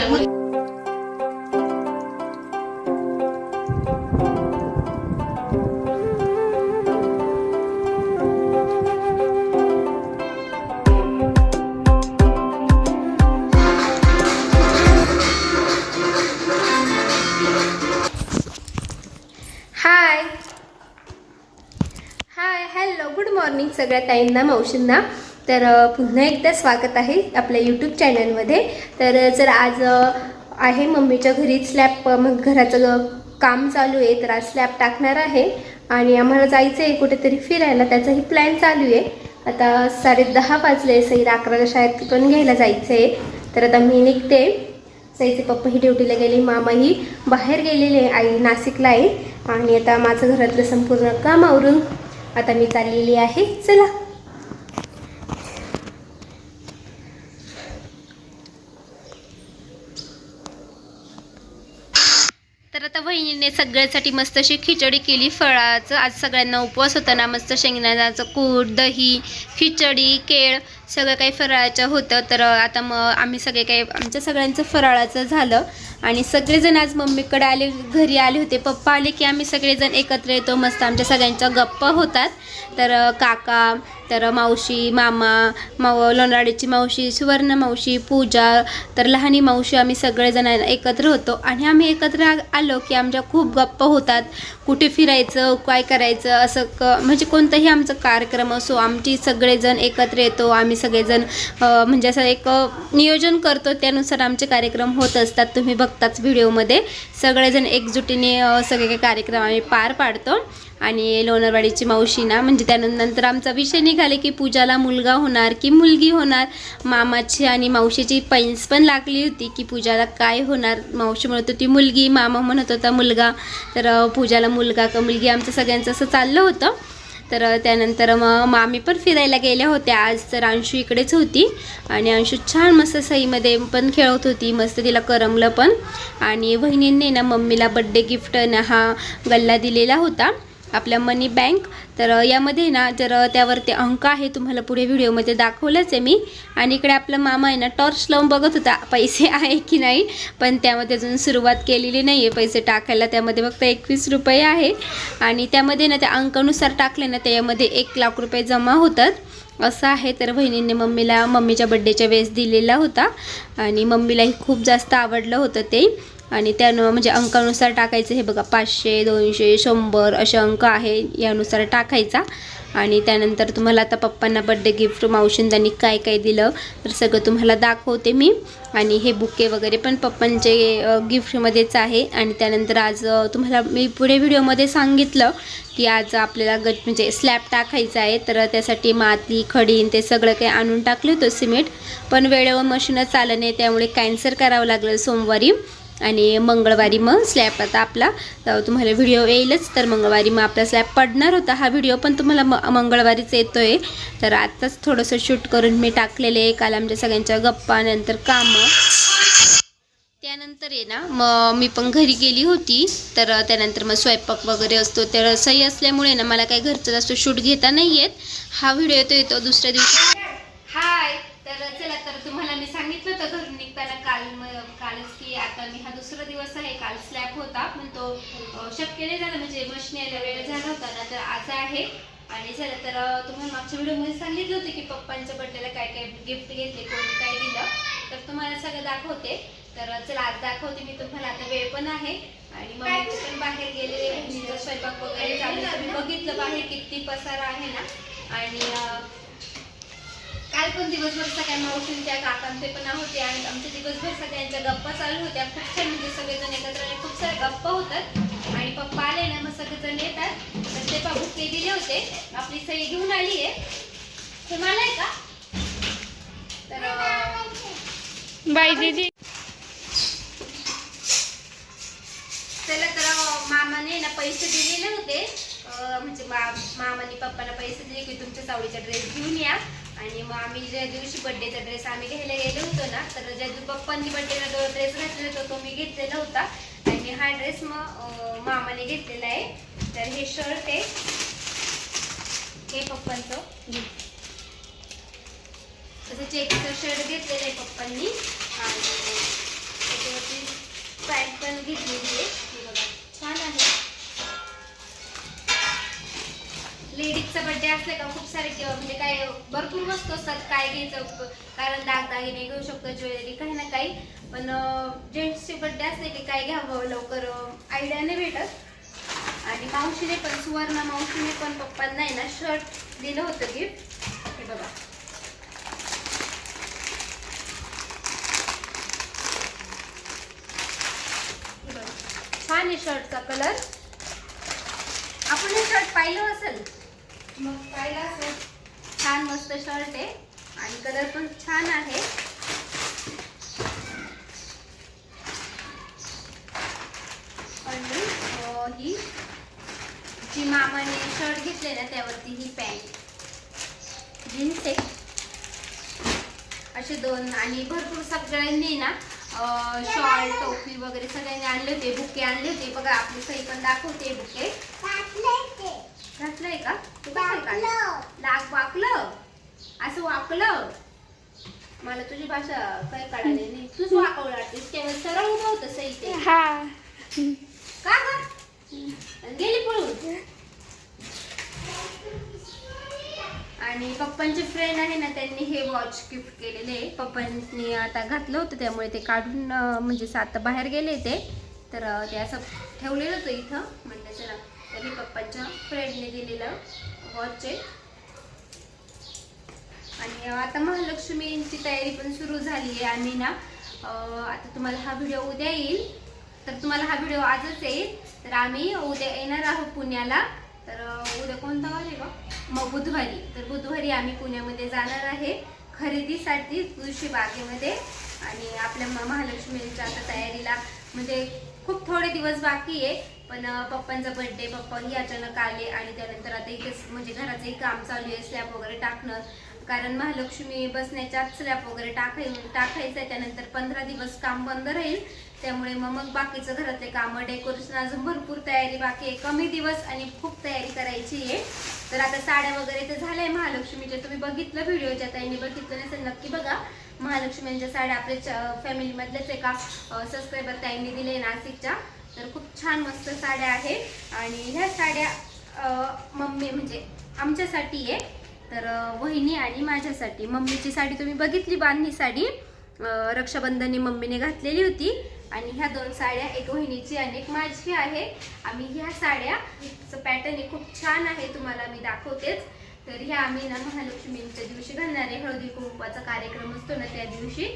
Hi. Hi hello good morning सगळ्या ताईंना मावशींना. तर पुन्हा एकदा स्वागत आहे आपल्या यूट्यूब चॅनलमध्ये तर जर आज आहे मम्मीच्या घरी स्लॅब मग घराचं काम चालू आहे तर आज स्लॅब टाकणार आहे. आणि आम्हाला जायचं आहे कुठेतरी फिरायला त्याचाही प्लॅन चालू आहे. आता साडे दहा वाजले सईर अकराला शाळेत पण घ्यायला जायचं आहे तर आता मी निघते. सईचे पप्पा ही ड्युटीला गेले मामाही बाहेर गेलेले आई नाशिकला आहे. आणि आता माझं घरातलं संपूर्ण काम आवरून आता मी चाललेली आहे. चला तर आता सगळ्यासाठी मस्त अशी खिचडी केली. फळाचं आज सगळ्यांना उपवास होता ना मस्त शेंगदाण्याचं कूट दही खिचडी केळ सगळं काही फराळाचं होतं. तर आता मग आम्ही सगळे काही आमच्या सगळ्यांचं फराळाचं झालं. आणि सगळेजण आज मम्मीकडे आले घरी आले होते. पप्पा आले की आम्ही सगळेजण एकत्र येतो. मस्त आमच्या सगळ्यांच्या गप्पा होतात. तर काका तर मावशी मामा माव लोणावळ्याची मावशी सुवर्ण मावशी पूजा तर लहानी मावशी आम्ही सगळेजण एकत्र होतो. आणि आम्ही एकत्र आ- आलो की आमच्या खूप गप्पा होतात. कुठे फिरायचं काय करायचं असं क म्हणजे कोणताही आमचा कार्यक्रम असो आमची सगळेजण एकत्र येतो. आम्ही सगळेजण म्हणजे असं एक नियोजन करतो. त्यानुसार आमचे कार्यक्रम होत असतात. तुम्ही बघताच व्हिडिओमध्ये. सगळेजण एकजुटीने सगळे काही कार्यक्रम आम्ही पार पाडतो. आणि लोणारवाडीची मावशी ना म्हणजे त्यानंतर आमचा विषय निघाले की पूजाला मुलगा होणार की मुलगी होणार. मामाची आणि मावशीची पैन्स पण लागली होती की पूजाला काय होणार? मावशी म्हणत होती मुलगी. मामा म्हणत होता मुलगा. तर पूजाला मुलगा का मुलगी आमचं सगळ्यांचं असं चाललं होतं. तर त्यानंतर मग मामी पण फिरायला गेल्या होत्या. आज तर अंशू इकडेच होती. आणि अंशू छान मस्त सईमध्ये पण खेळत होती मस्त तिला करमलं पण. आणि वहिनींनी ना मम्मीला बड्डे गिफ्ट ना हा गल्ला दिलेला होता. आपल्या मनी बँक तर यामध्ये ना जर त्यावर त्यावरती अंक आहे तुम्हाला पुढे व्हिडिओमध्ये दाखवलंच आहे मी. आणि इकडे आपला मामा आहे ना टॉर्च लावून बघत होता पैसे आहे की नाही. पण त्यामध्ये अजून सुरुवात केलेली नाही आहे पैसे टाकायला. त्यामध्ये फक्त एकवीस रुपये आहे. आणि त्यामध्ये ना त्या अंकानुसार टाकले ना त्यामध्ये एक लाख रुपये जमा होतात. असं आहे. तर बहिणींनी मम्मीला मम्मीच्या बड्डेच्या वेळेस दिलेला होता. आणि मम्मीलाही खूप जास्त आवडलं होतं ते. आणि त्यानं म्हणजे अंकानुसार टाकायचं. हे बघा पाचशे दोनशे शंभर असे अंक आहे यानुसार टाकायचा. आणि त्यानंतर तुम्हाला आता पप्पांना बड्डे गिफ्ट मावशीन त्यांनी काय काय दिलं तर सगळं तुम्हाला दाखवते मी. आणि हे बुके वगैरे पण पप्पांचे गिफ्टमध्येच आहे. आणि त्यानंतर आज तुम्हाला मी पुढे व्हिडिओमध्ये सांगितलं की आज आपल्याला गट म्हणजे स्लॅब टाकायचा आहे. तर त्यासाठी माती खडीन ते सगळं काही आणून टाकलं होतं सिमेंट. पण वेळेवर मशीनच आलं नाही त्यामुळे कॅन्सल करावं लागलं सोमवारी. आणि मंगळवारी मग स्लॅब आता आपला तुम्हाला व्हिडिओ येईलच तर मंगळवारी मग आपला स्लॅब पडणार होता हा व्हिडिओ पण तुम्हाला म मंगळवारीच येतो आहे तर आत्ताच थोडंसं शूट करून मी टाकलेले आहे काल आमच्या सगळ्यांच्या गप्पा नंतर कामं. त्यानंतर आहे ना मग मी पण घरी गेली होती तर त्यानंतर मग स्वयंपाक वगैरे असतो तर सही असल्यामुळे ना मला काही घरचं जास्त शूट घेता नाही येत. हा व्हिडिओ येतो येतो दुसऱ्या दिवशी. हाय तर चला तर तुम्हाला मी सांगितलं होतं घरून निघताना काल म- कालच की आता मी हा दुसरा दिवस आहे काल स्लॅब होता पण तो शक्य नाही झाला. म्हणजे मशीन यायला वेळ झाला होता ना तर आज आहे. आणि चला तर तुम्हाला मागच्या व्हिडिओमध्ये सांगितलं होतं की पप्पांच्या बड्डेला काय काय गिफ्ट घेतले कोणी काय दिलं. तर तुम्हाला सगळं दाखवते. तर चला आज दाखवते मी तुम्हाला. आता वेळ पण आहे. आणि मग पण बाहेर गेलेले बहिणीचा स्वयंपाक वगैरे चालू बघितलं बाहेर किती पसारा आहे ना. आणि काल पण दिवसभर सगळ्या मावशी त्या काकांचे पण होते आणि आमच्या दिवसभर सगळ्यांच्या गप्पा चालू होत्या. खूप छान म्हणजे सगळेजण एकत्र आले. खूप साऱ्या गप्पा होतात. आणि पप्पा आले ना मग सगळेजण येतात. तर ते बुके दिले होते. आपली सही घेऊन आली आहे. हे मला आहे का? तर बाय दीदी. त्याला तर मामाने ना पैसे दिलेले होते. म्हणजे मा मामाने पप्पाला पैसे दिले की तुमच्या सावळीचा ड्रेस घेऊन या. आणि मग आम्ही ज्या दिवशी बड्डेचा ड्रेस आम्ही घ्यायला गेलो होतो ना तर ज्या दिवशी पप्पांनी बड्डेला जो ड्रेस घातलेला होता तो मी घेतलेला होता. आणि हा ड्रेस मग मामाने घेतलेला आहे. तर हे शर्ट आहे. हे पप्पांचं. तसं चेकचं शर्ट घेतलेलं आहे पप्पांनी. आणि त्याच्यावरती पॅन्ट पण घेतलेली आहे. बघा छान आहे. लेडीजचा बर्थडे असले का खूप सारे किंवा म्हणजे काय भरपूर वस्तू असतात काय घ्यायचं कारण दागदागिने घेऊ शकतो ज्वेलरी काही ना काही. पण जेंट्सचे बर्थडे असले की काय घ्यावं लवकर आयडिया नाही भेटत. आणि मावशीने पण सुवर्णा मावशीने पण पप्पांना आहे ना शर्ट दिलं होतं गिफ्ट हे हे बघा. छान आहे शर्टचा कलर आपण हे शर्ट पाहिलं असेल? मग पाहिला असेल. छान मस्त शर्ट आहे आणि कलर पण छान आहे. आणि ही जी मामाने शर्ट घेतले ना त्यावरती ही पॅन्ट. जीन्स आहे. असे दोन आणि भरपूर सगळ्यांनी ना शॉल टोपी वगैरे सगळ्यांनी आणले होते बुके आणले होते. बघा आपली सही पण दाखवते बुके. का? तू काय काढलं लाग वाकलं? असं वाकलं? मला तुझी भाषा काय काढायला नाही. तूच वाकवलं वाटतेस केवळ सरळ उभं होतं सही ते हा. का ग? गेली पळून? आणि पप्पांचे फ्रेंड आहे ना त्यांनी हे वॉच गिफ्ट केलेले. पप्पांनी आता घातलं होतं त्यामुळे ते काढून म्हणजे आता बाहेर गेले ते. तर ते असं ठेवलेलं होतं इथं. म्हणलं चला तर पप्पांच्या फ्रेंडने दिलेलं वॉच आहे आणि आता महालक्ष्मींची तयारी पण सुरू झाली आहे आम्ही ना आता तुम्हाला हा व्हिडिओ उद्या येईल. तर तुम्हाला हा व्हिडिओ आजच येईल. तर आम्ही उद्या येणार आहोत पुण्याला. तर उद्या कोणता वार आहे का मग बुधवारी. तर बुधवारी आम्ही पुण्यामध्ये जाणार आहे खरेदीसाठी तुळशी बागेमध्ये आणि आपल्या महालक्ष्मींच्या आता तयारीला म्हणजे खूप थोडे दिवस बाकी आहे पण पप्पांचा बर्थडे पप्पाही अचानक आले आणि त्यानंतर आता इथेच म्हणजे घराचंही काम चालू आहे स्लॅब वगैरे टाकणं. कारण महालक्ष्मी बसण्याच्या स्लॅब वगैरे टाकाय टाकायचं आहे त्यानंतर पंधरा दिवस काम बंद राहील. त्यामुळे मग मग बाकीचं घरातले कामं डेकोरेशन अजून भरपूर तयारी बाकी आहे. कमी दिवस आणि खूप तयारी करायची आहे. तर आता साड्या वगैरे तर झाल्या आहे महालक्ष्मीच्या. तुम्ही बघितलं व्हिडिओच्या ताईने बघितलं नसेल नक्की बघा. महालक्ष्मीच्या साड्या आपल्या फॅमिलीमधल्याच एका सबस्क्रायबर ताईंनी दिले नाशिकच्या. तर खूप छान मस्त साड्या आहेत. आणि ह्या साड्या मम्मी म्हणजे आमच्यासाठी आहे. तर वहिनी आणि माझ्यासाठी. मम्मीची साडी तुम्ही बघितली बांधणी साडी. अं, रक्षाबंधनी मम्मीने घातलेली होती. आणि ह्या दोन साड्या एक वहिनीची आणि एक माझी आहे. आम्ही ह्या साड्या पॅटर्न हे खूप छान आहे. तुम्हाला मी दाखवतेच. तर ह्या आम्ही ना महालक्ष्मींच्या दिवशी घालणार आहे. हळदी कुंकवाचा कार्यक्रम असतो ना त्या दिवशी.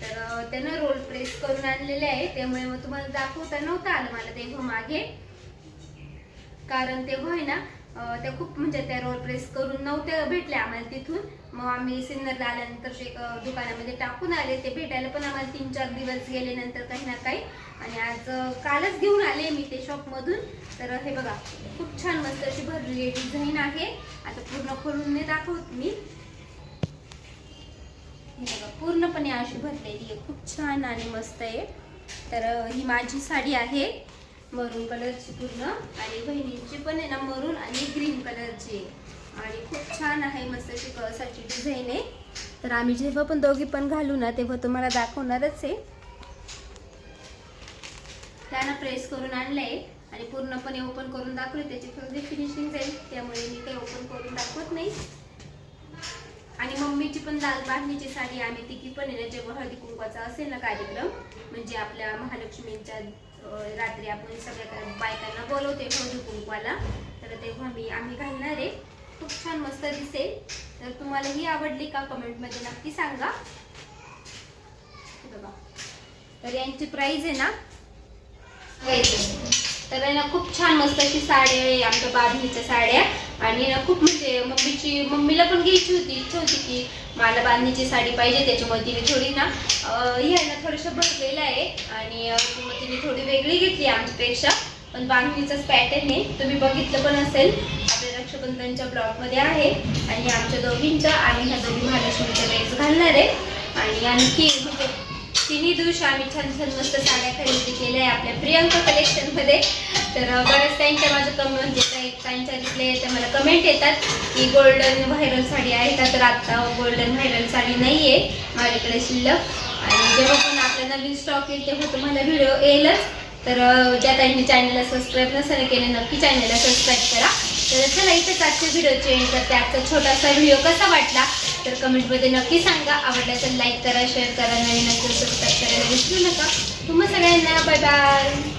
तर त्यानं रोल प्रेस करून आणलेले आहे. त्यामुळे मग तुम्हाला दाखवता नव्हतं आलं मला तेव्हा मागे. कारण तेव्हा आहे ना त्या खूप म्हणजे त्या रोल प्रेस करून नव्हत्या भेटल्या आम्हाला तिथून. मग आम्ही सिन्नरला आल्यानंतर जे दुकानामध्ये टाकून आले. ते भेटायला पण आम्हाला तीन चार दिवस गेले नंतर काही ना काही. आणि आज कालच घेऊन आले मी ते शॉपमधून तर हे बघा खूप छान मस्त अशी भरलेली डिझाईन आहे. आता पूर्ण खोलून नाही दाखवत मी. हे बघा पूर्णपणे अशी भरलेली आहे. खूप छान आणि मस्त आहे. तर ही माझी साडी आहे मरून कलरची पूर्ण. आणि बहिणींची पण आहे ना मरून आणि ग्रीन कलरची. आणि खूप छान आहे मस्त अशी कळसाची डिझाईन आहे. तर आम्ही जेव्हा पण दोघी पण घालू ना तेव्हा तुम्हाला दाखवणारच आहे. त्यानं प्रेस करून आणलंय. आणि पूर्णपणे ओपन करून दाखवले. त्याची थोडी फिनिशिंग जाईल त्यामुळे मी काही ओपन करून दाखवत नाही. आणि मम्मीची पण लाल बांधणीची साडी आम्ही तिघी पण आहे ना जेव्हा हळदी कुंकवाचा असेल ना कार्यक्रम म्हणजे आपल्या महालक्ष्मींच्या रात्री आपण सगळ्या बायकांना बोलवते हळदी कुंकवाला तर तेव्हा मी आम्ही घालणार आहे. खूप छान मस्त दिसेल. तर तुम्हाला ही आवडली का कमेंटमध्ये नक्की सांगा. बघा. तर यांची प्राईज आहे ना तर आहे ना खूप छान मस्त अशी साडी आहे आमच्या बांधणीच्या साड्या. आणि ना खूप म्हणजे मम्मीची मम्मीला पण घ्यायची होती इच्छा होती की मला बांधणीची साडी पाहिजे त्याच्यामुळे तिने थोडी ना हे ना थोडंसं भरलेलं आहे. आणि मग तिने थोडी वेगळी घेतली आमच्यापेक्षा पण बांधणीचाच पॅटर्न आहे. तुम्ही बघितलं पण असेल आपल्या रक्षाबंधनच्या ब्लॉगमध्ये आहे. आणि आमच्या दोघींच्या आणि ह्या दोघी महालक्ष्मीच्या ड्रेस घालणार आहे. आणि आणखी म्हणजे तिन्ही दिवशी आम्ही छान छान मस्त साड्या खरेदी केल्या आहे आपल्या प्रियंका कलेक्शनमध्ये तर बऱ्याच त्यांच्या माझं कमेंट म्हणजे येत काही त्यांच्या तिथले तर मला कमेंट येतात की गोल्डन व्हायरल साडी आहे का? तर आत्ता गोल्डन व्हायरल साडी नाही आहे माझ्याकडे शिल्लक. आणि जेव्हा पण आपला नवीन स्टॉक येईल तेव्हा तुम्हाला व्हिडिओ येईलच. तर ज्या ताईंनी चॅनलला सबस्क्राईब नसेल केले नक्की चॅनलला सबस्क्राईब करा. तर चला इथेच आजच्या व्हिडिओचे एंड करते. आजचा छोटासा व्हिडिओ कसा वाटला? तर कमेंटमध्ये नक्की सांगा. आवडला तर लाईक करा शेअर करा. नवीन असेल सबस्क्राईब करायला विसरू नका. तुम्हा सगळ्यांना बाय बाय